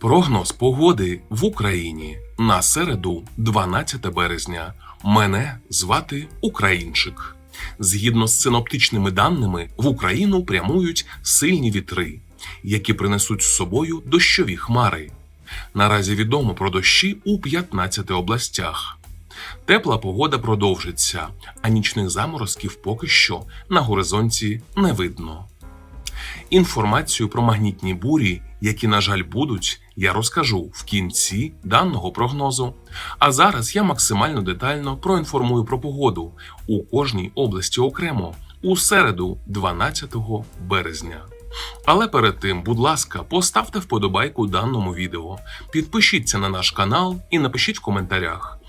Прогноз погоди в Україні на середу, 12 березня. Мене звати Українчик. Згідно з синоптичними даними, в Україну прямують сильні вітри, які принесуть з собою дощові хмари. Наразі відомо про дощі у 15 областях. Тепла погода продовжиться, а нічних заморозків поки що на горизонті не видно. Інформацію про магнітні бурі, які, на жаль, будуть, я розкажу в кінці даного прогнозу. А зараз я максимально детально проінформую про погоду у кожній області окремо у середу, 12 березня. Але перед тим, будь ласка, поставте вподобайку даному відео, підпишіться на наш канал і напишіть в коментарях,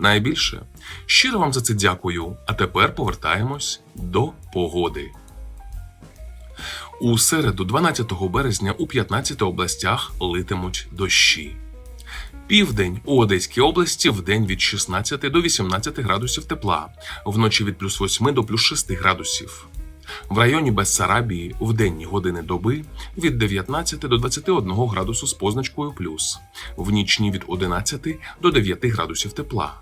найбільше. Щиро вам за це дякую. А тепер повертаємось до погоди. У середу, 12 березня, у 15 областях литимуть дощі. Південь у Одеській області в день від 16 до 18 градусів тепла, вночі від плюс 8 до плюс 6 градусів. В районі Бессарабії в денні години доби від 19 до 21 градусу з позначкою плюс, в нічні від 11 до 9 градусів тепла.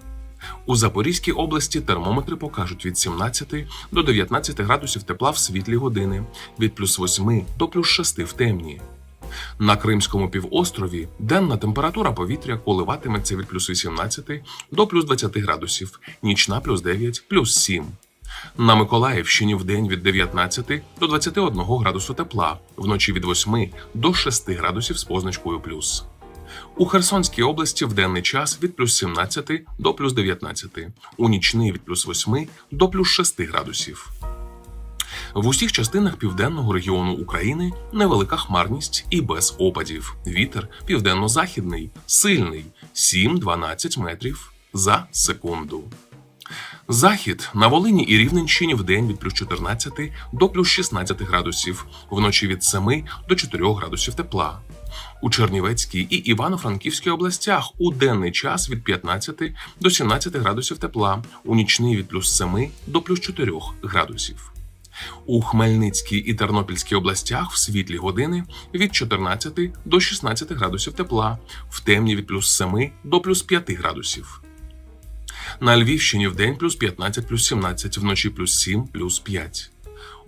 У Запорізькій області термометри покажуть від 17 до 19 градусів тепла в світлі години, від плюс 8 до плюс 6 в темні. На Кримському півострові денна температура повітря коливатиметься від плюс 18 до плюс 20 градусів, нічна плюс 9, плюс 7. На Миколаївщині в день від 19 до 21 градусу тепла, вночі від 8 до 6 градусів з позначкою плюс. У Херсонській області в денний час від плюс 17 до плюс 19, у нічний від плюс 8 до плюс 6 градусів. В усіх частинах південного регіону України невелика хмарність і без опадів. Вітер південно-західний, сильний 7-12 метрів за секунду. Захід на Волині і Рівненщині в день від плюс 14 до плюс 16 градусів, вночі від 7 до 4 градусів тепла. У Чернівецькій і Івано-Франківській областях у денний час від 15 до 17 градусів тепла, у нічний від плюс 7 до плюс 4 градусів. У Хмельницькій і Тернопільській областях в світлі години від 14 до 16 градусів тепла, в темні від плюс 7 до плюс 5 градусів. На Львівщині в день плюс 15 плюс 17, вночі плюс 7 плюс 5.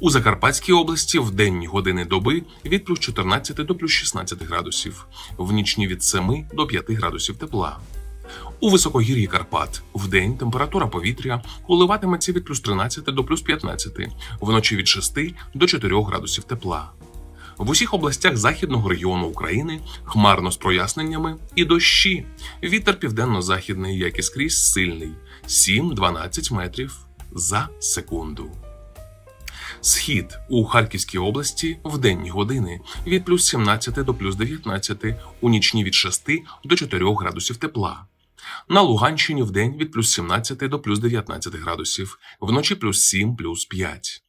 У Закарпатській області в денні години доби від плюс 14 до плюс 16 градусів, в нічні від 7 до 5 градусів тепла. У високогір'ї Карпат в день температура повітря коливатиметься від плюс 13 до плюс 15, вночі від 6 до 4 градусів тепла. В усіх областях західного регіону України хмарно з проясненнями і дощі. Вітер південно-західний, як і скрізь, сильний 7-12 метрів за секунду. Схід у Харківській області в денні години від плюс 17 до плюс 19, у нічні від 6 до 4 градусів тепла. На Луганщині в день від плюс 17 до плюс 19 градусів, вночі плюс 7 плюс 5.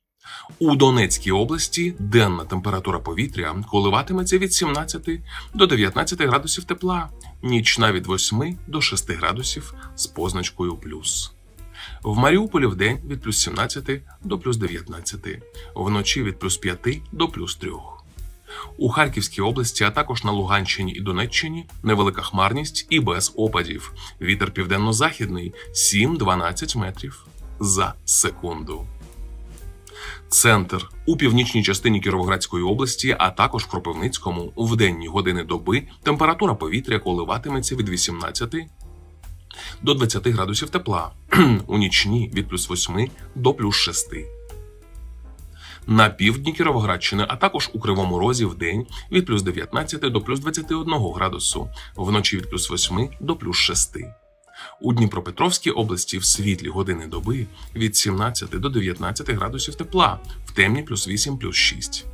У Донецькій області денна температура повітря коливатиметься від 17 до 19 градусів тепла, нічна від 8 до 6 градусів з позначкою плюс. В Маріуполі в день від плюс 17 до плюс 19, вночі від плюс 5 до плюс 3. У Харківській області, а також на Луганщині і Донеччині невелика хмарність і без опадів. Вітер південно-західний 7-12 метрів за секунду. Центр у північній частині Кіровоградської області, а також в Кропивницькому в денні години доби температура повітря коливатиметься від 18 до 20 градусів тепла, у нічні від плюс 8 до плюс 6. На півдні Кіровоградщини, а також у Кривому Розі в день від плюс 19 до плюс 21 градусу, вночі від плюс 8 до плюс 6. У Дніпропетровській області в світлі години доби від 17 до 19 градусів тепла, в темні плюс 8 плюс 6.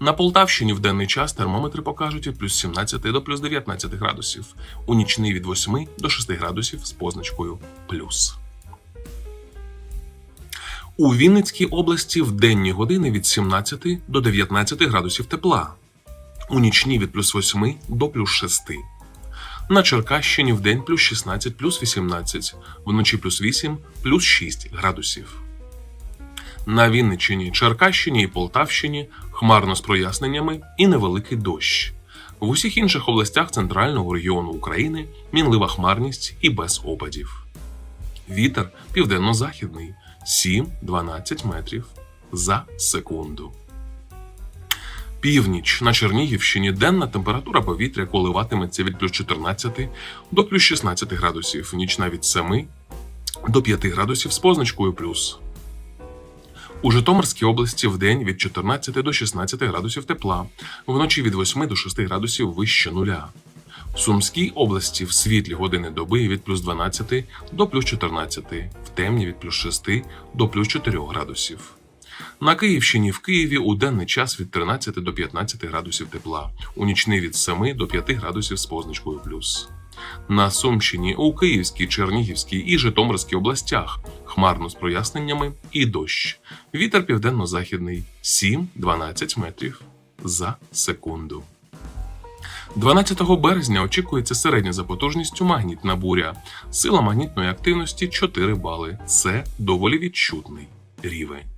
На Полтавщині в денний час термометри покажуть від плюс 17 до плюс 19 градусів, у нічний від 8 до 6 градусів з позначкою плюс. У Вінницькій області в денні години від 17 до 19 градусів тепла, у нічні від плюс 8 до плюс 6. На Черкащині в день плюс 16 плюс 18, вночі плюс 8 плюс 6 градусів. На Вінниччині, Черкащині і Полтавщині хмарно з проясненнями і невеликий дощ. В усіх інших областях центрального регіону України мінлива хмарність і без опадів. Вітер південно-західний 7-12 метрів за секунду. Північ на Чернігівщині денна температура повітря коливатиметься від плюс 14 до плюс 16 градусів, нічна від 7 до 5 градусів з позначкою плюс. У Житомирській області в день від 14 до 16 градусів тепла, вночі від 8 до 6 градусів вище нуля. В Сумській області в світлі години доби від плюс 12 до плюс 14, в темні від плюс 6 до плюс 4 градусів. На Київщині в Києві у денний час від 13 до 15 градусів тепла, у нічний від 7 до 5 градусів з позначкою плюс. На Сумщині у Київській, Чернігівській і Житомирській областях хмарно з проясненнями і дощ. Вітер південно-західний 7-12 метрів за секунду. 12 березня очікується середня за потужністю магнітна буря. Сила магнітної активності 4 бали. Це доволі відчутний рівень.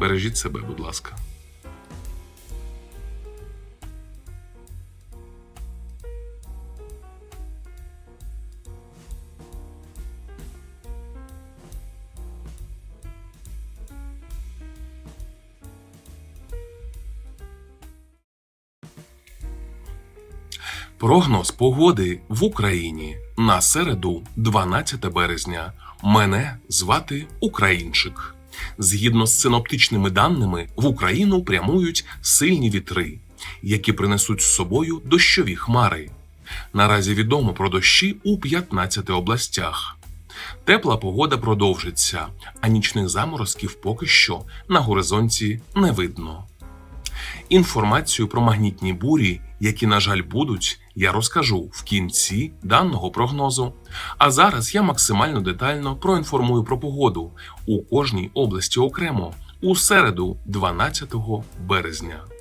Бережіть себе, будь ласка. Прогноз погоди в Україні на середу, 12 березня. Мене звати Українчик. Згідно з синоптичними даними, в Україну прямують сильні вітри, які принесуть з собою дощові хмари. Наразі відомо про дощі у 15 областях. Тепла погода продовжиться, а нічних заморозків поки що на горизонті не видно. Інформацію про магнітні бурі, які, на жаль, будуть, я розкажу в кінці даного прогнозу. А зараз я максимально детально проінформую про погоду у кожній області окремо у середу, 12 березня.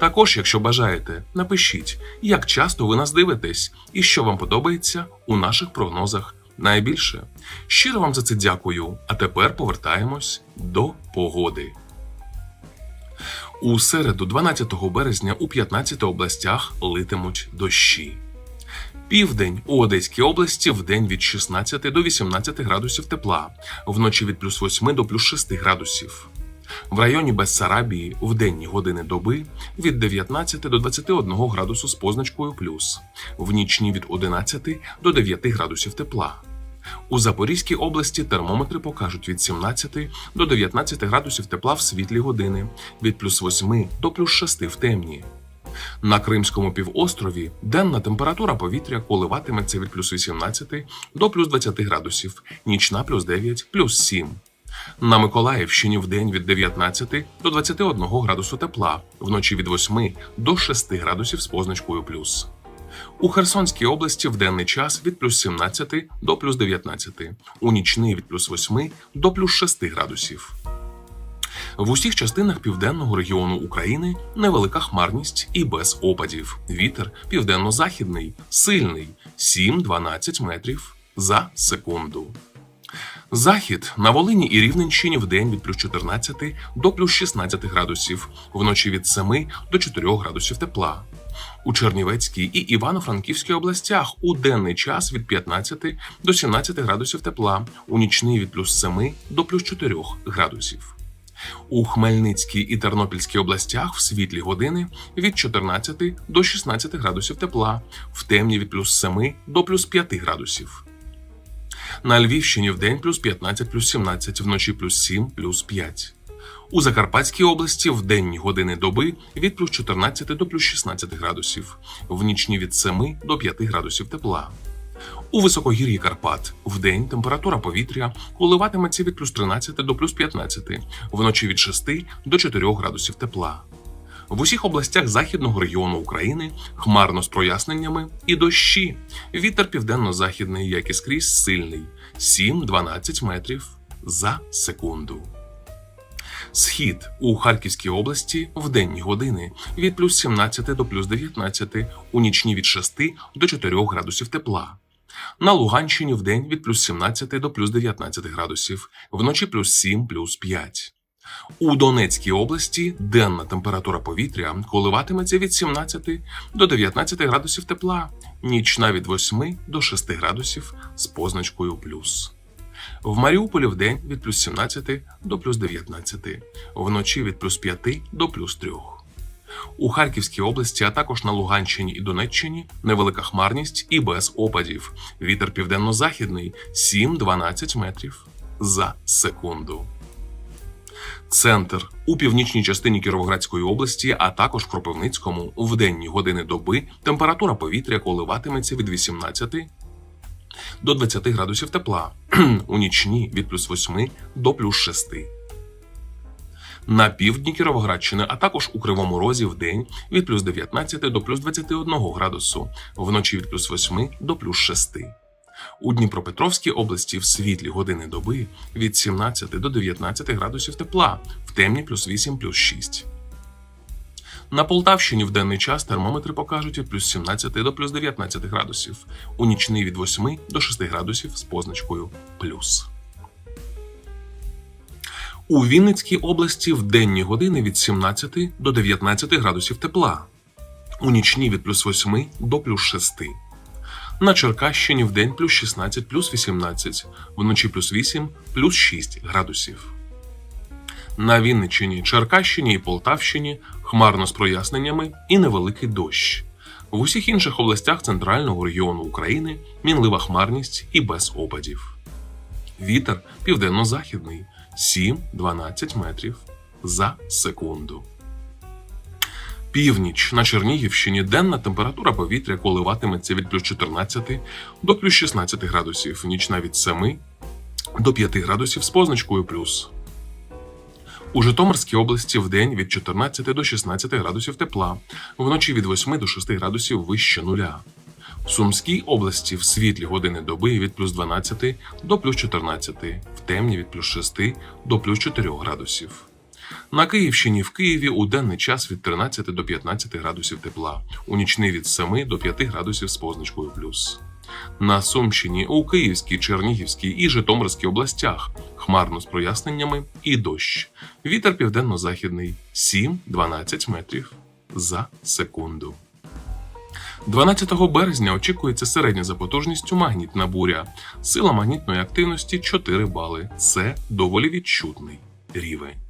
Також, якщо бажаєте, напишіть, як часто ви нас дивитесь і що вам подобається у наших прогнозах найбільше. Щиро вам за це дякую. А тепер повертаємось до погоди. У середу, 12 березня, у 15 областях литимуть дощі. Південь у Одеській області в день від 16 до 18 градусів тепла, вночі від плюс 8 до плюс 6 градусів. В районі Бессарабії в денні години доби від 19 до 21 градусу з позначкою плюс, в нічні від 11 до 9 градусів тепла. У Запорізькій області термометри покажуть від 17 до 19 градусів тепла в світлі години, від плюс 8 до плюс 6 в темні. На Кримському півострові денна температура повітря коливатиметься від плюс 18 до плюс 20 градусів, нічна плюс 9, плюс 7. На Миколаївщині в день від 19 до 21 градусу тепла, вночі від 8 до 6 градусів з позначкою плюс. У Херсонській області в денний час від плюс 17 до плюс 19, у нічний від плюс 8 до плюс 6 градусів. В усіх частинах південного регіону України невелика хмарність і без опадів. Вітер південно-західний, сильний 7-12 метрів за секунду. Захід на Волині і Рівненщині в день від плюс 14 до плюс 16 градусів, вночі від 7 до 4 градусів тепла. У Чернівецькій і Івано-Франківській областях у денний час від 15 до 17 градусів тепла, у нічний від плюс 7 до плюс 4 градусів. У Хмельницькій і Тернопільській областях в світлі години від 14 до 16 градусів тепла, в темні від плюс 7 до плюс 5 градусів. На Львівщині в день плюс 15 плюс 17, вночі плюс 7 плюс 5. У Закарпатській області в денні години доби від плюс 14 до плюс 16 градусів, в нічні від 7 до 5 градусів тепла. У високогір'ї Карпат в день температура повітря коливатиметься від плюс 13 до плюс 15, вночі від 6 до 4 градусів тепла. В усіх областях західного регіону України хмарно з проясненнями і дощі. Вітер південно-західний, як і скрізь, сильний 7-12 метрів за секунду. Схід у Харківській області в денні години від плюс 17 до плюс 19, у нічні від 6 до 4 градусів тепла. На Луганщині в день від плюс 17 до плюс 19 градусів, вночі плюс 7 плюс 5. У Донецькій області денна температура повітря коливатиметься від 17 до 19 градусів тепла, нічна від 8 до 6 градусів з позначкою плюс. В Маріуполі в день від плюс 17 до плюс 19, вночі від плюс 5 до плюс 3. У Харківській області, а також на Луганщині і Донеччині невелика хмарність і без опадів. Вітер південно-західний 7-12 метрів за секунду. Центр у північній частині Кіровоградської області, а також в Кропивницькому в денні години доби температура повітря коливатиметься від 18 до 20 градусів тепла, у нічні від плюс 8 до плюс 6. На півдні Кіровоградщини, а також у Кривому Розі в день від плюс 19 до плюс 21 градусу, вночі від плюс 8 до плюс 6. У Дніпропетровській області в світлі години доби від 17 до 19 градусів тепла, в темні плюс 8 плюс 6. На Полтавщині в денний час термометри покажуть від плюс 17 до плюс 19 градусів, у нічний від 8 до 6 градусів з позначкою плюс. У Вінницькій області в денні години від 17 до 19 градусів тепла, у нічні від плюс 8 до плюс 6. На Черкащині в день плюс 16 плюс 18, вночі плюс 8 плюс 6 градусів. На Вінниччині, Черкащині і Полтавщині хмарно з проясненнями і невеликий дощ. В усіх інших областях центрального регіону України мінлива хмарність і без опадів. Вітер південно-західний 7-12 метрів за секунду. Північ на Чернігівщині денна температура повітря коливатиметься від плюс 14 до плюс 16 градусів, нічна від 7 до 5 градусів з позначкою плюс. У Житомирській області в день від 14 до 16 градусів тепла, вночі від 8 до 6 градусів вище нуля. В Сумській області в світлі години доби від плюс 12 до плюс 14, в темні від плюс 6 до плюс 4 градусів. На Київщині в Києві у денний час від 13 до 15 градусів тепла, у нічний від 7 до 5 градусів з позначкою плюс. На Сумщині у Київській, Чернігівській і Житомирській областях хмарно з проясненнями і дощ. Вітер південно-західний 7-12 метрів за секунду. 12 березня очікується середня за потужністю магнітна буря. Сила магнітної активності 4 бали. Це доволі відчутний рівень.